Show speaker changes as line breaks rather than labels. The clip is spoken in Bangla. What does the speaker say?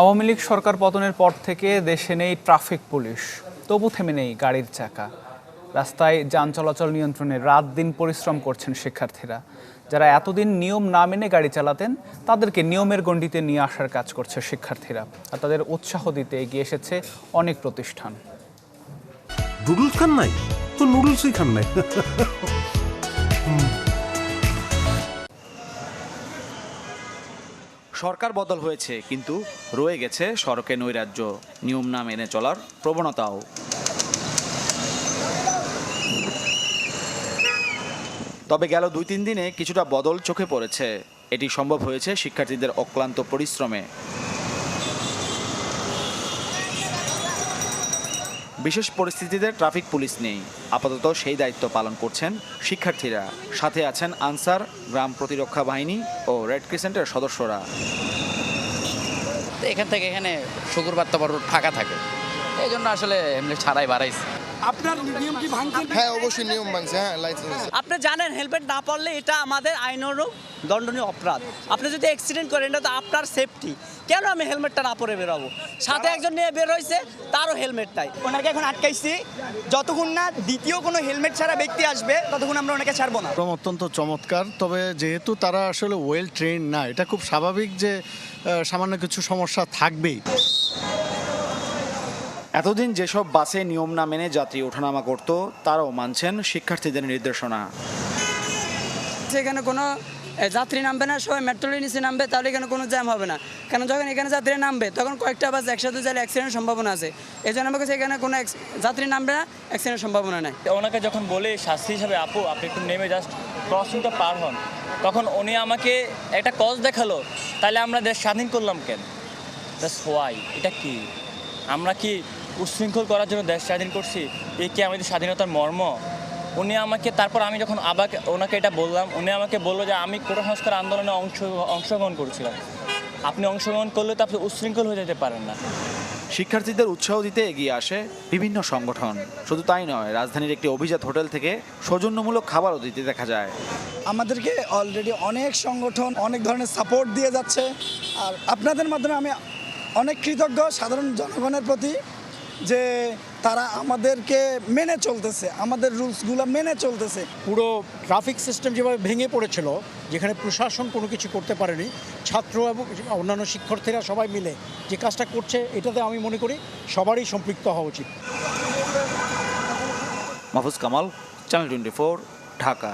আওয়ামী লীগ সরকার পতনের পর থেকে দেশে নেই ট্রাফিক পুলিশ। তবু থেমে নেই গাড়ির চাকা। রাস্তায় যান চলাচল নিয়ন্ত্রণে রাত দিন পরিশ্রম করছেন শিক্ষার্থীরা। যারা এতদিন নিয়ম না মেনে গাড়ি চালাতেন, তাদেরকে নিয়মের গণ্ডিতে নিয়ে আসার কাজ করছে শিক্ষার্থীরা। আর তাদের উৎসাহ দিতে এগিয়ে এসেছে অনেক প্রতিষ্ঠান।
নুডলস খান নাই? তো নুডলসই খান নাই।
সরকার বদল হয়েছে, কিন্তু রয়ে গেছে সড়কে নৈরাজ্য। নিয়ম না মেনে চলার প্রবণতাও। তবে গেল দুই তিন দিনে কিছুটা বদল চোখে পড়েছে। এটি সম্ভব হয়েছে শিক্ষার্থীদের অক্লান্ত পরিশ্রমে। বিশেষ পরিস্থিতিতে ট্রাফিক পুলিশ নেই। আপাতত সেই দায়িত্ব পালন করছেন শিক্ষার্থীরা। সাথে আছেন আনসার, গ্রাম প্রতিরক্ষা বাহিনী ও রেড ক্রিসেন্টের সদস্যরা।
এখান থেকে এখানে শুক্রবার তো ফাঁকা থাকে। এই জন্য আসলে এমনি ছাড়াই বাড়াইছে।
হ্যাঁ অবশ্যই নিয়ম মানছে হ্যাঁ লাইসেন্স
আপনি জানেন হেলমেট না পরলে এটা আমাদের আইনেরও দণ্ডনীয় অপরাধ। আপনি যদি অ্যাক্সিডেন্ট করেন এটা তো আপনার সেফটি কেন আমি হেলমেটটা না পরে বেরোবো? সাথে একজন নিয়ে বের হয়েছে তারও হেলমেট নাই।
ওনাকে এখন আটকাইছি। যতক্ষণ না দ্বিতীয় কোনো হেলমেট ছাড়া ব্যক্তি আসবে ততক্ষণ আমরা ওনাকে ছাড়বো না।
অত্যন্ত চমৎকার। তবে যেহেতু তারা আসলে ওয়েল ট্রেন না এটা খুব স্বাভাবিক যে সামান্য কিছু সমস্যা থাকবেই।
এতদিন যেসব বাসে নিয়ম না মেনে যাত্রী ওঠানামা করত তারাও মানছেন শিক্ষার্থীদের নির্দেশনা।
সেখানে কোনো যাত্রী নামবে না সবাই মেট্রোলে নিচে নামবে তাহলে এখানে কোনো জ্যাম হবে না। কেন যখন এখানে যাত্রী নামবে তখন কয়েকটা বাস একসাথে যালে অ্যাক্সিডেন্ট সম্ভাবনা আছে। এই জন্য আমার কাছে এখানে কোনো যাত্রী নামবে না অ্যাক্সিডেন্ট সম্ভাবনা নাই।
ওনাকে যখন বলে শাস্তি হিসাবে আপু আপনি একটু নেমে জাস্ট ক্রসিংটা পার হন। তখন উনি আমাকে একটা কজ দেখাল তাহলে আমরা দেশ স্বাধীন করলাম কেন? জাস্ট হোয়াই এটা কি? আমরা কি উচ্ছৃঙ্খল করার জন্য দেশ স্বাধীন করছি। এ কি আমাদের স্বাধীনতার মর্ম? উনি আমাকে তারপর আমি যখন আবার ওনাকে এটা বললাম উনি আমাকে বলল যে আমি কোটা সংস্কার আন্দোলনে অংশ অংশগ্রহণ করছিলাম। আপনি অংশগ্রহণ করলে তো আপনি উচ্ছৃঙ্খল হয়ে যেতে পারেন না।
শিক্ষার্থীদের উৎসাহ দিতে এগিয়ে আসে বিভিন্ন সংগঠন। শুধু তাই নয় রাজধানীর একটি অভিজাত হোটেল থেকে সৌজন্যমূলক খাবারও দিতে দেখা যায়।
আমাদেরকে অলরেডি অনেক সংগঠন অনেক ধরনের সাপোর্ট দিয়ে যাচ্ছে। আর আপনাদের মাধ্যমে আমি অনেক কৃতজ্ঞ সাধারণ জনগণের প্রতি। যে তারা আমাদেরকে মেনে চলতেছে আমাদের রুলসগুলো মেনে চলতেছে।
পুরো ট্রাফিক সিস্টেম যেভাবে ভেঙে পড়েছিল যেখানে প্রশাসন কোনো কিছু করতে পারেনি ছাত্র এবং অন্যান্য শিক্ষার্থীরা সবাই মিলে যে কাজটা করছে এটাতে আমি মনে করি সবারই সম্পৃক্ত হওয়া উচিত।
Mahfuz Kamal channel twenty Dhaka.